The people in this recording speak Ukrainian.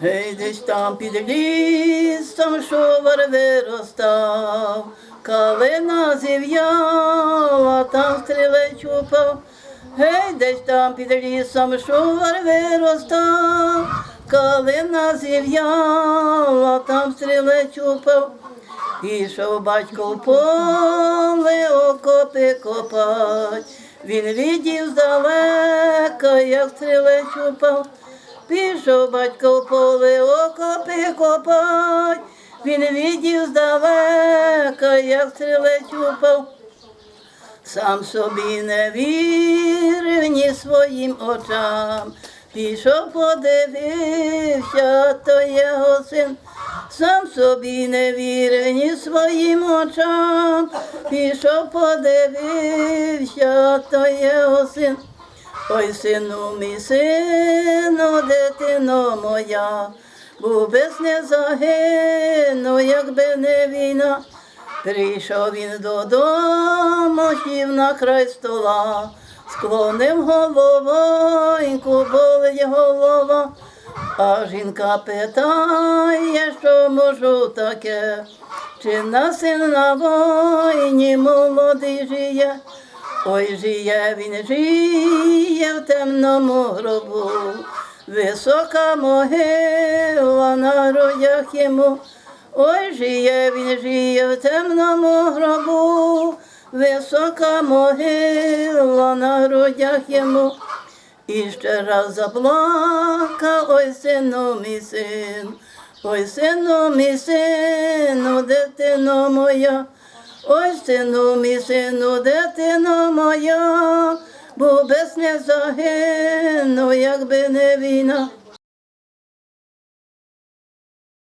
Гей, десь там під лісом шовар виростав, калина зів'яла, там стрілець упав. Гей, десь там під лісом шовар виростав, калина зів'яла, там стрілець упав. Пішов батько в поле окопи копать, він відів здалека, як стрілець упав. Пішов батько в поле окопи копать, він відів здалека, як стрілець упав. Сам собі не вірив ні своїм очам. Пішов, подивився, то його син. Сам собі не вірив ні своїм очам. Пішов, подивився, то його син. Ой, сину мій сину, дитино моя, був без не загину, якби не війна. Прийшов він додому, сів на край стола, склонив головоньку, болить голова. А жінка питає, що можу таке, чи на син на війні молодий жиє. Ой, жиє він жиє в темному гробу, висока могила на грудях йому. Ой, жиє він жиє в темному гробу, висока могила на грудях йому. І ще раз заплакав, ой, сину мій син, ой, сину мій сину, дитино моя, ой, сину мій сину, дитино моя, бо без не загину, якби не війна.